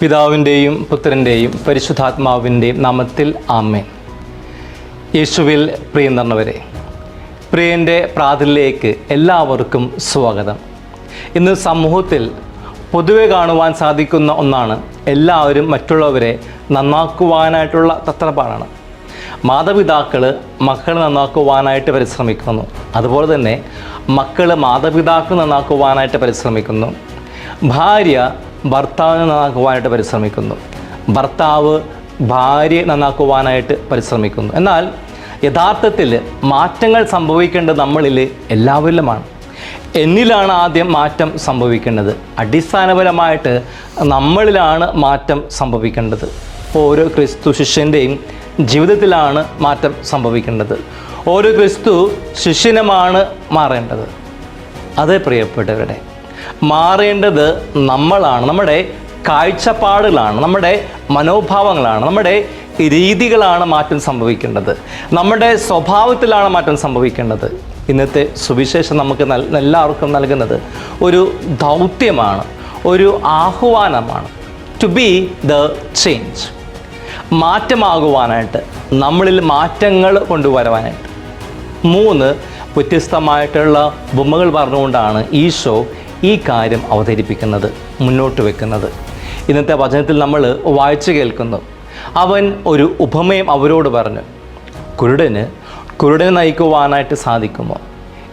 പിതാവിന്റെയും പുത്രന്റെയും പരിശുദ്ധാത്മാവിന്റെയും നാമത്തിൽ ആമേൻ. യേശുവിൽ പ്രിയം നിറഞ്ഞവരെ പ്രിയന്റെ പ്രാതിലേക്ക് എല്ലാവർക്കും സ്വാഗതം. ഇന്ന് സമൂഹത്തിൽ പൊതുവെ കാണുവാൻ സാധിക്കുന്ന ഒന്നാണ് എല്ലാവരും മറ്റുള്ളവരെ നന്നാക്കുവാനായിട്ടുള്ള തത്രപ്പാടാണ്. മാതാപിതാക്കൾ മക്കൾ നന്നാക്കുവാനായിട്ട് പരിശ്രമിക്കുന്നു. അതുപോലെ തന്നെ മക്കൾ മാതാപിതാക്കൾ നന്നാക്കുവാനായിട്ട് പരിശ്രമിക്കുന്നു. ഭാര്യ ഭർത്താവിനെ നന്നാക്കുവാനായിട്ട് പരിശ്രമിക്കുന്നു. ഭർത്താവ് ഭാര്യയെ നന്നാക്കുവാനായിട്ട് പരിശ്രമിക്കുന്നു. എന്നാൽ യഥാർത്ഥത്തിൽ മാറ്റങ്ങൾ സംഭവിക്കേണ്ടത് നമ്മളിൽ എല്ലാവരിലുമാണ്. എന്നിലാണ് ആദ്യം മാറ്റം സംഭവിക്കേണ്ടത്. അടിസ്ഥാനപരമായിട്ട് നമ്മളിലാണ് മാറ്റം സംഭവിക്കേണ്ടത്. ഓരോ ക്രിസ്തു ശിഷ്യന്റെയും ജീവിതത്തിലാണ് മാറ്റം സംഭവിക്കേണ്ടത്. ഓരോ ക്രിസ്തു ശിഷ്യനുമാണ് മാറേണ്ടത്. അതേ പ്രിയപ്പെട്ടവരുടെ മാറേണ്ടത് നമ്മളാണ് നമ്മുടെ കാഴ്ചപ്പാടുകളാണ് നമ്മുടെ മനോഭാവങ്ങളാണ് നമ്മുടെ രീതികളാണ് മാറ്റം സംഭവിക്കേണ്ടത്. നമ്മുടെ സ്വഭാവത്തിലാണ് മാറ്റം സംഭവിക്കേണ്ടത്. ഇന്നത്തെ സുവിശേഷം നമുക്ക് എല്ലാവർക്കും നൽകുന്നത് ഒരു ദൗത്യമാണ് ഒരു ആഹ്വാനമാണ്. ടു ബി ദ ചേഞ്ച് മാറ്റമാകുവാനായിട്ട് നമ്മളിൽ മാറ്റങ്ങൾ കൊണ്ടുവരുവാനായിട്ട്. മൂന്ന് വ്യത്യസ്തമായിട്ടുള്ള ബൊമ്മകൾ പറഞ്ഞുകൊണ്ടാണ് ഈശോ ഈ കാര്യം അവതരിപ്പിക്കുന്നത് മുന്നോട്ട് വെക്കുന്നത്. ഇന്നത്തെ വചനത്തിൽ നമ്മൾ വായിച്ചു കേൾക്കുന്നു. അവൻ ഒരു ഉപമയം അവരോട് പറഞ്ഞു കുരുടന് കുരുടനെ നയിക്കുവാനായിട്ട് സാധിക്കുമോ?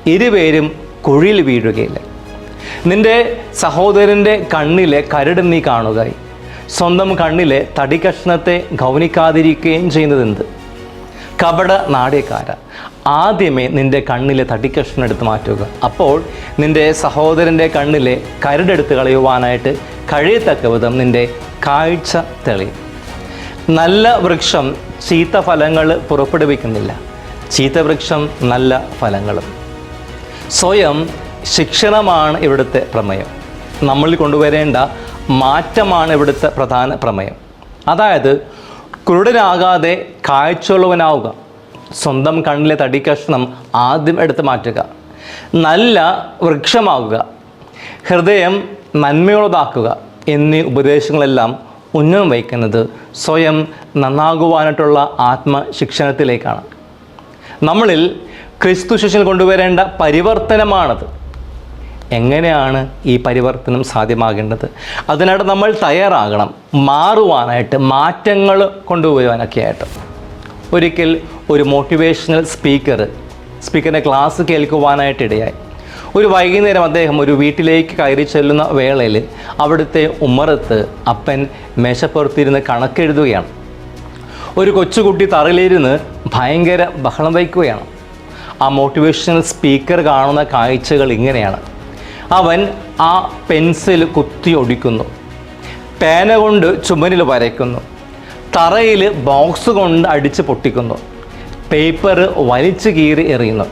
ഇരുപേരും കുഴിയിൽ വീഴുകയില്ല. നിന്റെ സഹോദരന്റെ കണ്ണിലെ കരട് നീ കാണുകയായി. സ്വന്തം കണ്ണിലെ തടി കഷ്ണത്തെ ഗൗനിക്കാതിരിക്കുകയും ചെയ്യുന്നതെന്ത്? കപട നാട്യക്കാര ആദ്യമേ നിന്റെ കണ്ണിലെ തടിക്കഷ്ണം എടുത്ത് മാറ്റുക. അപ്പോൾ നിന്റെ സഹോദരന്റെ കണ്ണിലെ കരടെടുത്ത് കളയുവാനായിട്ട് കഴിയത്തക്ക വിധം നിന്റെ കാഴ്ച തെളിയും. നല്ല വൃക്ഷം ചീത്ത ഫലങ്ങൾ പുറപ്പെടുവിക്കുന്നില്ല. ചീത്ത വൃക്ഷം നല്ല ഫലങ്ങളും. സ്വയം ശിക്ഷണമാണ് ഇവിടുത്തെ പ്രമേയം. നമ്മളിൽ കൊണ്ടുവരേണ്ട മാറ്റമാണ് ഇവിടുത്തെ പ്രധാന പ്രമേയം. അതായത് കുരുടനാകാതെ കാഴ്ചയുള്ളവനാവുക. സ്വന്തം കണ്ണിലെ തടി കഷ്ണം ആദ്യം എടുത്ത് മാറ്റുക. നല്ല വൃക്ഷമാകുക. ഹൃദയം നന്മയുള്ളതാക്കുക എന്നീ ഉപദേശങ്ങളെല്ലാം ഉന്നം വയ്ക്കുന്നത് സ്വയം നന്നാകുവാനായിട്ടുള്ള ആത്മശിക്ഷണത്തിലേക്കാണ്. നമ്മളിൽ ക്രിസ്തു ശിഷ്യൻ കൊണ്ടുവരേണ്ട പരിവർത്തനമാണത്. എങ്ങനെയാണ് ഈ പരിവർത്തനം സാധ്യമാകേണ്ടത്? അതിനായിട്ട് നമ്മൾ തയ്യാറാകണം. മാറുവാനായിട്ട് മാറ്റങ്ങൾ കൊണ്ടുവരുവാനൊക്കെ ആയിട്ട് ഒരിക്കൽ ഒരു മോട്ടിവേഷണൽ സ്പീക്കർ സ്പീക്കറിന്റെ ക്ലാസ് കേൾക്കുവാനായിട്ട് ഇടയായി. ഒരു വൈകുന്നേരം അദ്ദേഹം ഒരു വീട്ടിലേക്ക് കയറി ചെല്ലുന്ന വേളയിൽ അവിടുത്തെ ഉമ്മറത്ത് അപ്പൻ മേശപ്പുറത്തിരുന്ന് കണക്കെഴുതുകയാണ്. ഒരു കൊച്ചുകുട്ടി തറയിലിരുന്ന് ഭയങ്കര ബഹളം വയ്ക്കുകയാണ് ആ മോട്ടിവേഷണൽ സ്പീക്കർ കാണുന്ന കാഴ്ചകൾ ഇങ്ങനെയാണ്. അവൻ ആ പെൻസിൽ കുത്തി ഒടിക്കുന്നു. പേന കൊണ്ട് ചുമരിൽ വരയ്ക്കുന്നു. തറയിൽ ബോക്സ് കൊണ്ട് അടിച്ച് പൊട്ടിക്കുന്നു. പേപ്പർ വലിച്ചു കീറി എറിയുന്നു.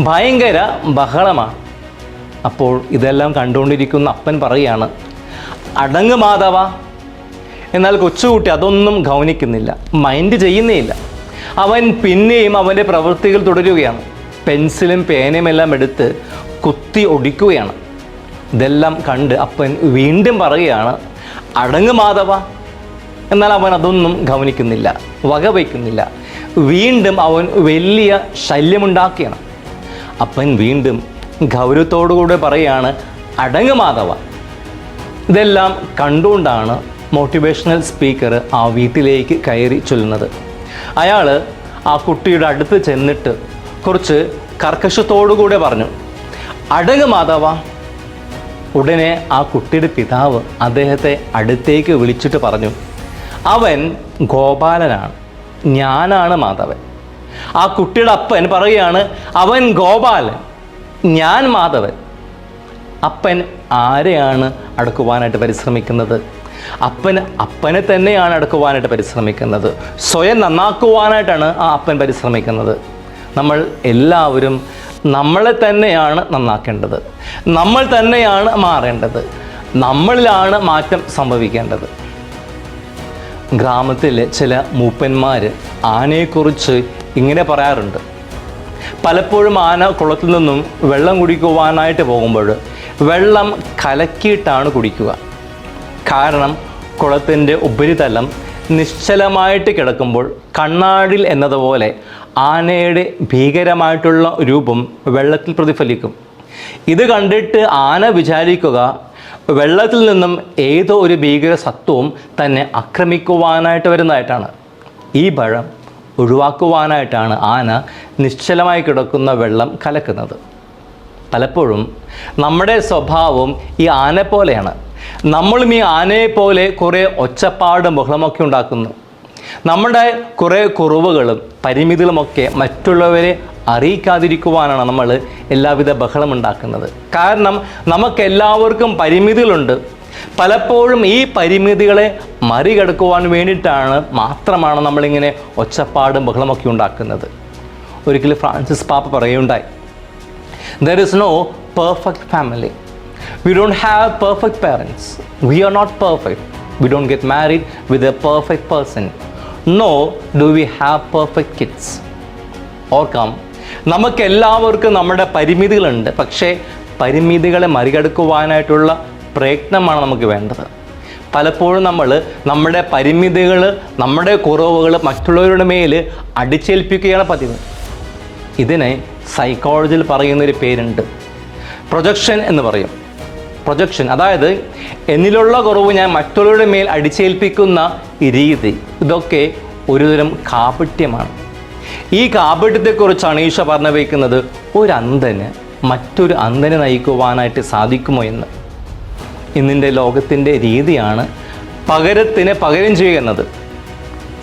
ഭയങ്കര ബഹളമാണ് അപ്പോൾ ഇതെല്ലാം കണ്ടുകൊണ്ടിരിക്കുന്ന അപ്പൻ പറയുകയാണ് അടങ്ങ് മാധവ. എന്നാൽ കൊച്ചുകുട്ടി അതൊന്നും ഗൗനിക്കുന്നില്ല മൈൻഡ് ചെയ്യുന്നേയില്ല. അവൻ പിന്നെയും അവന്റെ പ്രവൃത്തികൾ തുടരുകയാണ്. പെൻസിലും പേനയും എല്ലാം എടുത്ത് കുത്തി ഒടിക്കുകയാണ്. ഇതെല്ലാം കണ്ട് അപ്പൻ വീണ്ടും പറയുകയാണ് അടങ്ങ് മാധവ. എന്നാൽ അവൻ അതൊന്നും ഗൗനിക്കുന്നില്ല വകവയ്ക്കുന്നില്ല. വീണ്ടും അവൻ വലിയ ശല്യമുണ്ടാക്കുകയാണ് അപ്പൻ വീണ്ടും ഗൗരവത്തോടുകൂടെ പറയുകയാണ് അടങ്ങ് മാധവ. ഇതെല്ലാം കണ്ടുകൊണ്ടാണ് മോട്ടിവേഷണൽ സ്പീക്കർ ആ വീട്ടിലേക്ക് കയറി ചൊല്ലുന്നത്. അയാൾ ആ കുട്ടിയുടെ അടുത്ത് ചെന്നിട്ട് കുറച്ച് കർക്കശത്തോടുകൂടെ പറഞ്ഞു അടങ്ങ് മാധവ. ഉടനെ ആ കുട്ടിയുടെ പിതാവ് അദ്ദേഹത്തെ അടുത്തേക്ക് വിളിച്ചിട്ട് പറഞ്ഞു അവൻ ഗോപാലനാണ്. ഞാനാണ് മാധവൻ. ആ കുട്ടിയുടെ അപ്പൻ പറയുകയാണ് അവൻ ഗോപാലൻ. ഞാൻ മാധവൻ. അപ്പൻ ആരെയാണ് അടുക്കുവാനായിട്ട് പരിശ്രമിക്കുന്നത്? അപ്പൻ അപ്പനെ തന്നെയാണ് അടുക്കുവാനായിട്ട് പരിശ്രമിക്കുന്നത്. സ്വയം നന്നാക്കുവാനായിട്ടാണ് ആ അപ്പൻ പരിശ്രമിക്കുന്നത്. നമ്മൾ എല്ലാവരും നമ്മളെ തന്നെയാണ് നന്നാക്കേണ്ടത്. നമ്മൾ തന്നെയാണ് മാറേണ്ടത്. നമ്മളിലാണ് മാറ്റം സംഭവിക്കേണ്ടത്. ഗ്രാമത്തിലെ ചില മൂപ്പന്മാർ ആനയെക്കുറിച്ച് ഇങ്ങനെ പറയാറുണ്ട്. പലപ്പോഴും ആന കുളത്തിൽ നിന്നും വെള്ളം കുടിക്കുവാനായിട്ട് പോകുമ്പോൾ വെള്ളം കലക്കിയിട്ടാണ് കുടിക്കുക. കാരണം കുളത്തിന്റെ ഉപരിതലം നിശ്ചലമായിട്ട് കിടക്കുമ്പോൾ കണ്ണാടിൽ എന്നതുപോലെ ആനയുടെ ഭീകരമായിട്ടുള്ള രൂപം വെള്ളത്തിൽ പ്രതിഫലിക്കും. ഇത് കണ്ടിട്ട് ആന വിചാരിക്കുക വെള്ളത്തിൽ നിന്നും ഏതോ ഒരു ഭീകര സത്വവും തന്നെ ആക്രമിക്കുവാനായിട്ട് വരുന്നതായിട്ടാണ്. ഈ ഭഴം ഒഴിവാക്കുവാനായിട്ടാണ് ആന നിശ്ചലമായി കിടക്കുന്ന വെള്ളം കലക്കുന്നത്. പലപ്പോഴും നമ്മുടെ സ്വഭാവം ഈ ആന പോലെയാണ് നമ്മളും ഈ ആനയെ പോലെ കുറേ ഒച്ചപ്പാടും ബഹളമൊക്കെ ഉണ്ടാക്കുന്നു. നമ്മുടെ കുറേ കുറവുകളും പരിമിതികളുമൊക്കെ മറ്റുള്ളവരെ അറിയിക്കാതിരിക്കുവാനാണ് നമ്മൾ എല്ലാവിധ ബഹളം ഉണ്ടാക്കുന്നത്. കാരണം നമുക്കെല്ലാവർക്കും പരിമിതികളുണ്ട്. പലപ്പോഴും ഈ പരിമിതികളെ മറികടക്കുവാൻ വേണ്ടിയിട്ടാണ് മാത്രമാണ് നമ്മളിങ്ങനെ ഒച്ചപ്പാടും ബഹളമൊക്കെ ഉണ്ടാക്കുന്നത്. ഒരിക്കലും ഫ്രാൻസിസ് പാപ്പ പറയുണ്ടായി there is no perfect family we don't have perfect parents we are not perfect we don't get married with a perfect person. Nor do we have perfect kids. ഓർക്കാം. നമുക്ക് എല്ലാവർക്കും നമ്മുടെ പരിമിതികളുണ്ട്. പക്ഷേ പരിമിതികളെ മറികടക്കുവാനായിട്ടുള്ള പ്രയത്നമാണ് നമുക്ക് വേണ്ടത്. പലപ്പോഴും നമ്മൾ നമ്മുടെ പരിമിതികൾ നമ്മുടെ കുറവുകൾ മറ്റുള്ളവരുടെ മേൽ അടിച്ചേൽപ്പിക്കുകയാണ് പതിവ്. ഇതിനെ സൈക്കോളജിയിൽ പറയുന്നൊരു പേരുണ്ട്. പ്രൊജക്ഷൻ എന്ന് പറയും. പ്രൊജക്ഷൻ അതായത് എന്നിലുള്ള കുറവ് ഞാൻ മറ്റുള്ളവരുടെ മേൽ അടിച്ചേൽപ്പിക്കുന്ന രീതി. ഇതൊക്കെ ഒരുതരം കാപട്യമാണ്. ഈ കാപട്യത്തെക്കുറിച്ചാണ് ഈശോ പറഞ്ഞു വയ്ക്കുന്നത് ഒരു അന്ധന് മറ്റൊരു അന്ധനെ നയിക്കുവാനായിട്ട് സാധിക്കുമോ എന്ന്. ഇന്നിന്റെ ലോകത്തിന്റെ രീതിയാണ് പകരത്തിന് പകരം ചെയ്യുന്നത്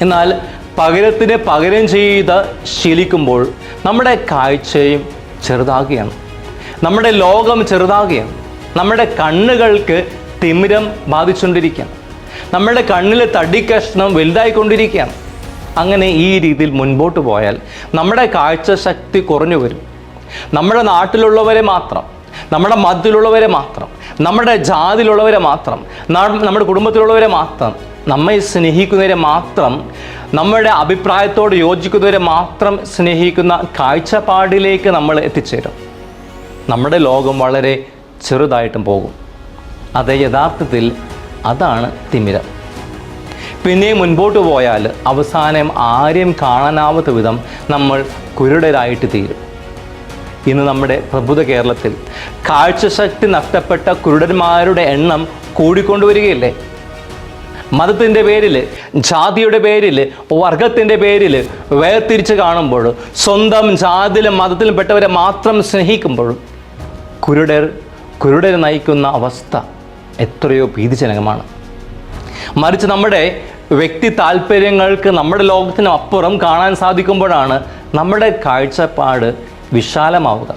എന്നാൽ പകരത്തിന് പകരം ചെയ്ത് ശീലിക്കുമ്പോൾ നമ്മുടെ കാഴ്ചയും ചെറുതാകുകയാണ്. നമ്മുടെ ലോകം ചെറുതാകുകയാണ്. നമ്മുടെ കണ്ണുകൾക്ക് തിമിരം ബാധിച്ചുകൊണ്ടിരിക്കുകയാണ് നമ്മുടെ കണ്ണിലെ തടിക്കഷ്ണം വലുതായിക്കൊണ്ടിരിക്കുകയാണ് അങ്ങനെ ഈ രീതിയിൽ മുൻപോട്ട് പോയാൽ നമ്മുടെ കാഴ്ചശക്തി കുറഞ്ഞു വരും. നമ്മുടെ നാട്ടിലുള്ളവരെ മാത്രം നമ്മുടെ മതിലുള്ളവരെ മാത്രം നമ്മുടെ ജാതിയിലുള്ളവരെ മാത്രം നമ്മുടെ കുടുംബത്തിലുള്ളവരെ മാത്രം നമ്മെ സ്നേഹിക്കുന്നവരെ മാത്രം നമ്മുടെ അഭിപ്രായത്തോട് യോജിക്കുന്നവരെ മാത്രം സ്നേഹിക്കുന്ന കാഴ്ചപ്പാടിലേക്ക് നമ്മൾ എത്തിച്ചേരും. നമ്മുടെ ലോകം വളരെ ചെറുതായിട്ടും പോകും. അത് യഥാർത്ഥത്തിൽ അതാണ് തിമിരം. പിന്നെ മുൻപോട്ട് പോയാൽ അവസാനം ആരെയും കാണാനാവാത്ത വിധം നമ്മൾ കുരുടരായിട്ട് തീരും. ഇന്ന് നമ്മുടെ പ്രബുദ്ധ കേരളത്തിൽ കാഴ്ചശക്തി നഷ്ടപ്പെട്ട കുരുടന്മാരുടെ എണ്ണം കൂടിക്കൊണ്ടുവരികയല്ലേ മതത്തിന്റെ പേരിൽ ജാതിയുടെ പേരിൽ വർഗത്തിന്റെ പേരിൽ വേർതിരിച്ച് കാണുമ്പോൾ സ്വന്തം ജാതിയിലും മതത്തിലും പെട്ടവരെ മാത്രം സ്നേഹിക്കുമ്പോഴും കുരുടർ കുരുടർ നയിക്കുന്ന അവസ്ഥ എത്രയോ ഭീതിജനകമാണ്. മറിച്ച് നമ്മുടെ വ്യക്തി താല്പര്യങ്ങൾക്ക് നമ്മുടെ ലോകത്തിന് അപ്പുറം കാണാൻ സാധിക്കുമ്പോഴാണ് നമ്മുടെ കാഴ്ചപ്പാട് വിശാലമാവുക.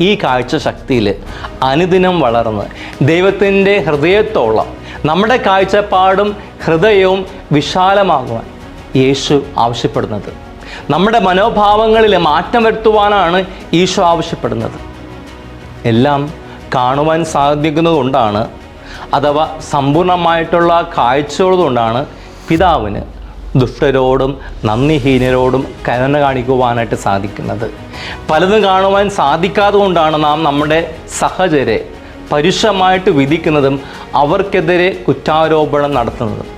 ഈ കാഴ്ച ശക്തിയിൽ അനുദിനം വളർന്ന് ദൈവത്തിന്റെ ഹൃദയത്തോളം നമ്മുടെ കാഴ്ചപ്പാടും ഹൃദയവും വിശാലമാകുവാൻ യേശു ആവശ്യപ്പെടുന്നത്. നമ്മുടെ മനോഭാവങ്ങളിൽ മാറ്റം വരുത്തുവാനാണ് ഈശോ ആവശ്യപ്പെടുന്നത്. എല്ലാം കാണുവാൻ സാധിക്കുന്നതുകൊണ്ടാണ് അഥവാ സമ്പൂർണമായിട്ടുള്ള കാഴ്ചയുള്ളതുകൊണ്ടാണ് പിതാവിന് ദുഷ്ടരോടും നന്ദിഹീനരോടും കരുണ കാണിക്കുവാനായിട്ട് സാധിക്കുന്നത്. പലതും കാണുവാൻ സാധിക്കാതെ കൊണ്ടാണ് നാം നമ്മുടെ സഹചരെ പരുഷമായിട്ട് വിധിക്കുന്നതും അവർക്കെതിരെ കുറ്റാരോപണം നടത്തുന്നതും.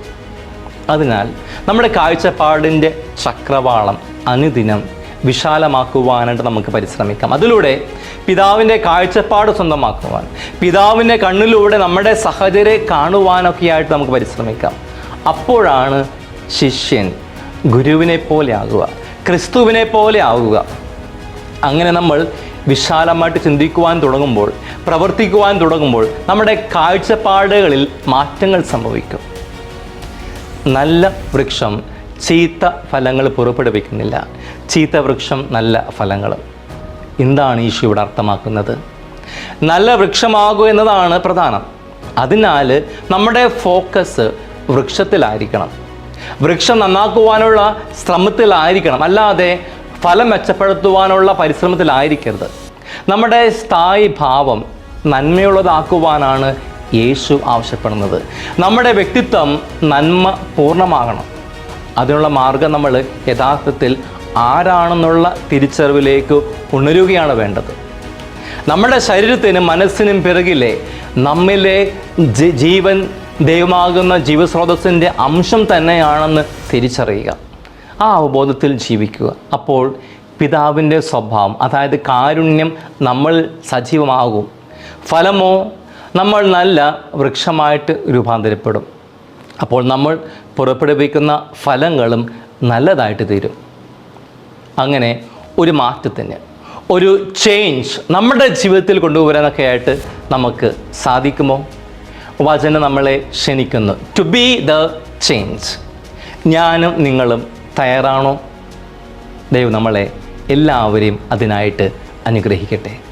അതിനാൽ നമ്മുടെ കാഴ്ചപ്പാടിന്റെ ചക്രവാളം അനുദിനം വിശാലമാക്കുവാനായിട്ട് നമുക്ക് പരിശ്രമിക്കാം. അതിലൂടെ പിതാവിന്റെ കാഴ്ചപ്പാട് സ്വന്തമാക്കുവാൻ പിതാവിന്റെ കണ്ണിലൂടെ നമ്മുടെ സഹചരെ കാണുവാനൊക്കെ ആയിട്ട് നമുക്ക് പരിശ്രമിക്കാം. അപ്പോഴാണ് ശിഷ്യൻ ഗുരുവിനെ പോലെ ആകുക ക്രിസ്തുവിനെ പോലെ ആകുക. അങ്ങനെ നമ്മൾ വിശാലമായിട്ട് ചിന്തിക്കുവാൻ തുടങ്ങുമ്പോൾ പ്രവർത്തിക്കുവാൻ തുടങ്ങുമ്പോൾ നമ്മുടെ കാഴ്ചപ്പാടുകളിൽ മാറ്റങ്ങൾ സംഭവിക്കും. നല്ല വൃക്ഷം ചീത്ത ഫലങ്ങൾ പുറപ്പെടുവിക്കുന്നില്ല. ചീത്ത വൃക്ഷം നല്ല ഫലങ്ങൾ എന്താണ് ഈശോ ഇവിടെ അർത്ഥമാക്കുന്നത്? നല്ല വൃക്ഷമാകൂ എന്നതാണ് പ്രധാനം. അതിനാൽ നമ്മുടെ ഫോക്കസ് വൃക്ഷത്തിലായിരിക്കണം. വൃക്ഷം നന്നാക്കുവാനുള്ള ശ്രമത്തിലായിരിക്കണം. അല്ലാതെ ഫലം മെച്ചപ്പെടുത്തുവാനുള്ള പരിശ്രമത്തിലായിരിക്കരുത്. നമ്മുടെ സ്ഥായി ഭാവം നന്മയുള്ളതാക്കുവാനാണ് യേശു ആവശ്യപ്പെടുന്നത്. നമ്മുടെ വ്യക്തിത്വം നന്മ പൂർണമാകണം. അതിനുള്ള മാർഗം നമ്മൾ യഥാർത്ഥത്തിൽ ആരാണെന്നുള്ള തിരിച്ചറിവിലേക്ക് ഉണരുകയാണ് വേണ്ടത്. നമ്മുടെ ശരീരത്തിനും മനസ്സിനും പിറകിലെ നമ്മിലെ ജീവൻ ദൈവമാകുന്ന ജീവസ്രോതസ്സിന്റെ അംശം തന്നെയാണെന്ന് തിരിച്ചറിയുക. ആ അവബോധത്തിൽ ജീവിക്കുക. അപ്പോൾ പിതാവിന്റെ സ്വഭാവം അതായത് കാരുണ്യം നമ്മൾ സജീവമാകും. ഫലമോ നമ്മൾ നല്ല വൃക്ഷമായിട്ട് രൂപാന്തരപ്പെടും. അപ്പോൾ നമ്മൾ പുറപ്പെടുവിക്കുന്ന ഫലങ്ങളും നല്ലതായിട്ട് തീരും. അങ്ങനെ ഒരു മാറ്റത്തിന് ഒരു ചേഞ്ച് നമ്മുടെ ജീവിതത്തിൽ കൊണ്ടുവരാനൊക്കെ ആയിട്ട് നമുക്ക് സാധിക്കുമോ? വചന നമ്മളെ ക്ഷണിക്കുന്നു. ടു ബി ദ ചേഞ്ച് ഞാനും നിങ്ങളും തയ്യാറാണോ? ദൈവം നമ്മളെ എല്ലാവരെയും അതിനായിട്ട് അനുഗ്രഹിക്കട്ടെ.